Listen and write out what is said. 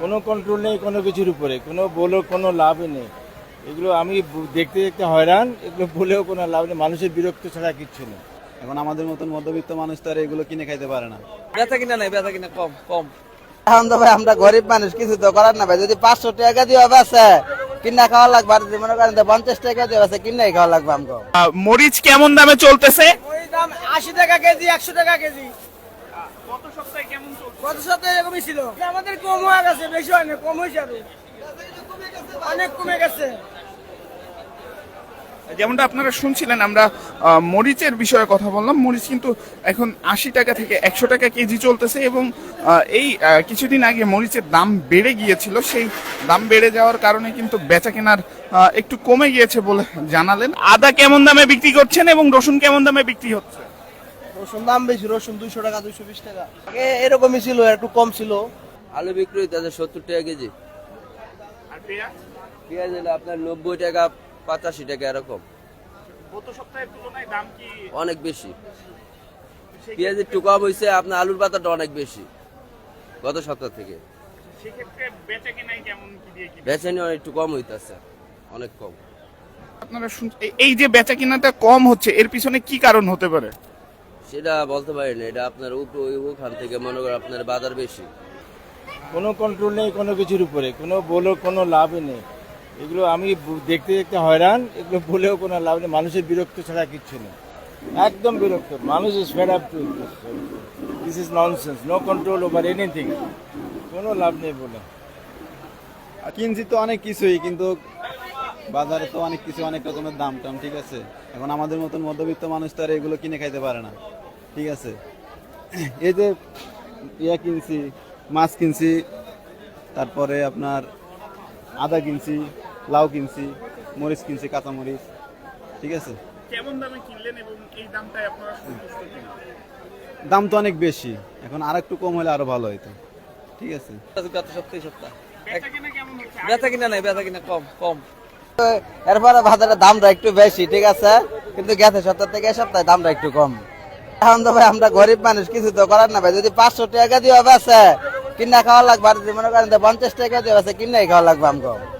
কোনো কন্ট্রোল নেই কোনো কিছুর উপরে। কোনো বলে কোনো লাভই নেই। এগুলো আমি দেখতে দেখতে হয়রান এগুলো বলেও কোনো লাভ নেই। মানুষের বিরক্ত ছাড়া কিচ্ছু নেই। এখন আমাদের মতন মধ্যবিত্ত মানুষ তো আর এগুলো কিনে খাইতে পারে না। বেচা কিনা নাই? বেচা কিনা কম কম। এখন তো ভাই আমরা গরিব মানুষ কিছু তো করার না ভাই। যদি পাঁচশো টাকা দিয়ে বেছে কিনা খাওয়া লাগবে। আর মনে করেন পঞ্চাশ টাকা দিয়ে বেছে কিনাই খাওয়া লাগবে আমাকে মরিচ কেমন দামে চলতেছে? দাম আশি টাকা কেজি একশো টাকা কেজি। গত সপ্তাহে কেমন চলছে? গত সপ্তাহে এরকমই ছিল। আমাদের কম হয়ে গেছে বেশি হয় না কম হয়েছে আরও। অনেক কমে গেছে। যেমনটা আপনারা শুনছিলেন আমরা মরিচের বিষয়ে কথা বললাম। মরিচ কিন্তু এখন আশি টাকা থেকে একশো টাকা কেজি চলতেছে এবং এই কিছুদিন আগে মরিচের দাম বেড়ে গিয়েছিল। সেই দাম বেড়ে যাওয়ার কারণে কিন্তু বেচা কেনার একটু কমে গিয়েছে বলে জানালেন। আদা কেমন দামে বিক্রি করছেন এবং রসুন কেমন দামে বিক্রি হচ্ছে? রসুন দাম বেশি রসুন দুইশো টাকা দুইশো বিশ টাকা। আগে এরকমই ছিল একটু কম ছিল। আলু বিক্রি হইতেছে সত্তর টাকা কেজি। আর পেঁয়াজ? পেঁয়াজ হলে আপনার নব্বই টাকা পঁচাশি টাকা এরকম। গত সপ্তাহের দাম অনেক বেশি। পেঁয়াজ একটু কম হয়েছে আপনার আলুর পাতাটা অনেক বেশি গত সপ্তাহ থেকে। সেক্ষেত্রে বেচা কেনাই কেমন কি দিয়ে কি? বেচানি অনেক একটু কম হইতেছে অনেক কম। আপনারা এই যে বেচা কেনাটা কম হচ্ছে এর পিছনে কি কারণ হতে পারে? সেটা বলতে পারি না এটা আপনার উপরে ওই ওখান থেকে মনে করেন আপনার বাজার বেশি। কোনো কন্ট্রোল নেই কোনো কিছুর উপরে কোনো বলে কোনো লাভই নেই। এগুলো আমি দেখতে দেখতে হয়রান এগুলো বলেও কোনো লাভ নেই মানুষের বিরক্ত ছাড়া কিচ্ছু নেই। একদম বিরক্ত মানুষ is fed up to this is nonsense no control over anything কোনো লাভ নেই বলে। আর কিনছি তো অনেক কিছুই কিন্তু বাজারে তো অনেক কিছু অনেক রকমের দাম টাম ঠিক আছে? এখন আমাদের মতন মধ্যবিত্ত মানুষ তো আর এগুলো কিনে খাইতে পারে না ঠিক আছে? এই যে ইয়া কিনছি মাছ কিনছি তারপরে আপনার আদা কিনছি লাউ কিনছি মরিচ কিনছি কাঁচা মরিচ ঠিক আছে? কেমন দামে কিনলেন এবং এই দামটাই আপনারা দাম তো অনেক বেশি এখন আর একটু কম হলে আরও ভালো হতো ঠিক আছে? গত সপ্তাহে সপ্তাহ। বেচা কেনা নাই বেচা কিনা কম কম। এরপরে বাজারের দামটা একটু বেশি, ঠিক আছে? কিন্তু গেছে সপ্তাহ থেকে সপ্তাহে দামটা একটু কম। এখন তো ভাই আমরা গরিব মানুষ, কিছু তো করার না ভাই। যদি পাঁচশো টাকা দিয়ে বেছে কিনা খাওয়া লাগবে, আর মনে করেন পঞ্চাশ টাকা দিয়ে বেছে কিনাই খাওয়া লাগবে আমাকে